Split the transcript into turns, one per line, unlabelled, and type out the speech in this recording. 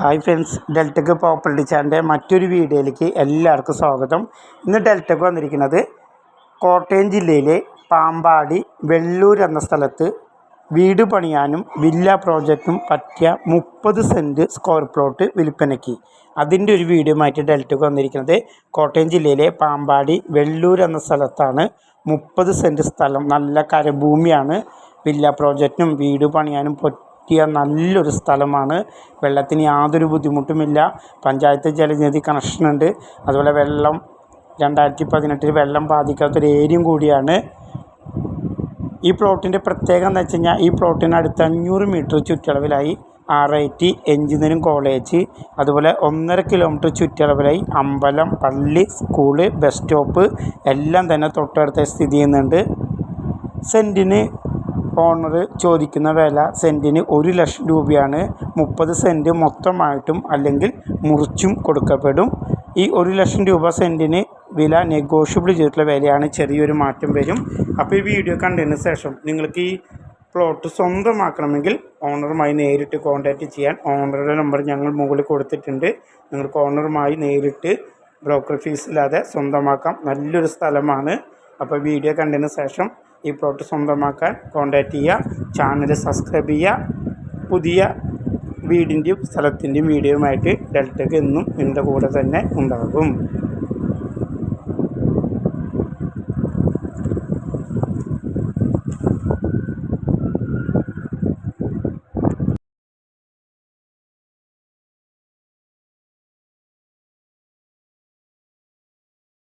Hi friends ഡെൽറ്റക്ക് property ചാനലിന്റെ മറ്റൊരു വീഡിയോയിലേക്ക് എല്ലാവർക്കും സ്വാഗതം. ഇന്ന് ഡെൽറ്റക്ക് വന്നിരിക്കുന്നത് കോട്ടയം ജില്ലയിലെ പാമ്പാടി വെള്ളൂർ എന്ന സ്ഥലത്ത് വീട് പണിയാനും വില്ല പ്രോജക്റ്റും പറ്റിയ മുപ്പത് സെന്റ് സ്ക്വയർ പ്ലോട്ട് വിൽപ്പനയ്ക്ക്. അതിന്റെ ഒരു വീഡിയോ ആയിട്ട് ഡെൽറ്റക്ക് വന്നിരിക്കുന്നത് കോട്ടയം ജില്ലയിലെ പാമ്പാടി വെള്ളൂർ എന്ന സ്ഥലത്താണ്. മുപ്പത് സെന്റ് സ്ഥലം നല്ല കരഭൂമിയാണ്. വില്ല പ്രോജക്റ്റിനും വീട് പണിയാനും പറ്റിയ നല്ലൊരു സ്ഥലമാണ്. വെള്ളത്തിന് യാതൊരു ബുദ്ധിമുട്ടുമില്ല. പഞ്ചായത്ത് ജലനിധി കണക്ഷനുണ്ട് അതുപോലെ വെള്ളം രണ്ടായിരത്തി പതിനെട്ടിൽ വെള്ളം ബാധിക്കാത്തൊരു ഏരിയയും കൂടിയാണ്. ഈ പ്ലോട്ടിന്റെ പ്രത്യേകത എന്ന് വെച്ച് കഴിഞ്ഞാൽ ഈ പ്ലോട്ടിന് അടുത്ത് അഞ്ഞൂറ് metre ചുറ്റളവിലായി R I T engineering college അതുപോലെ ഒന്നര കിലോമീറ്റർ ചുറ്റളവിലായി അമ്പലം പള്ളി സ്കൂൾ ബസ് സ്റ്റോപ്പ് എല്ലാം തന്നെ തൊട്ടടുത്ത സ്ഥിതി ചെയ്യുന്നുണ്ട്. സെന്റിന് ഓണർ ചോദിക്കുന്ന വില സെന്റിന് ഒരു ലക്ഷം രൂപയാണ്. മുപ്പത് സെന്റ് മൊത്തമായിട്ടും അല്ലെങ്കിൽ മുറിച്ചും കൊടുക്കപ്പെടും. ഈ ഒരു ലക്ഷം രൂപ സെന്റിന് വില നെഗോഷ്യബിൾ ചെയ്തിട്ടുള്ള വിലയാണ്. ചെറിയൊരു മാറ്റം വരും. അപ്പോൾ ഈ വീഡിയോ കണ്ടതിന് ശേഷം നിങ്ങൾക്ക് ഈ പ്ലോട്ട് സ്വന്തമാക്കണമെങ്കിൽ ഓണറുമായി നേരിട്ട് കോൺടാക്റ്റ് ചെയ്യാൻ ഓണറുടെ നമ്പർ ഞങ്ങൾ മുകളിൽ കൊടുത്തിട്ടുണ്ട്. നിങ്ങൾക്ക് ഓണറുമായി നേരിട്ട് ബ്രോക്കർ ഫീസില്ലാതെ സ്വന്തമാക്കാം. നല്ലൊരു സ്ഥലമാണ്. അപ്പോൾ വീഡിയോ കണ്ടതിന് ശേഷം ഈ പ്ലോട്ട് സ്വന്തമാക്കാൻ കോൺടാക്റ്റ് ചെയ്യുക. ചാനൽ സബ്സ്ക്രൈബ് ചെയ്യുക. പുതിയ വീടിന്റെയും സ്ഥലത്തിന്റെയും വീഡിയോയുമായിട്ട് ഡെൽറ്റക്ക് എന്നും എന്റെ കൂടെ തന്നെ ഉണ്ടാകും.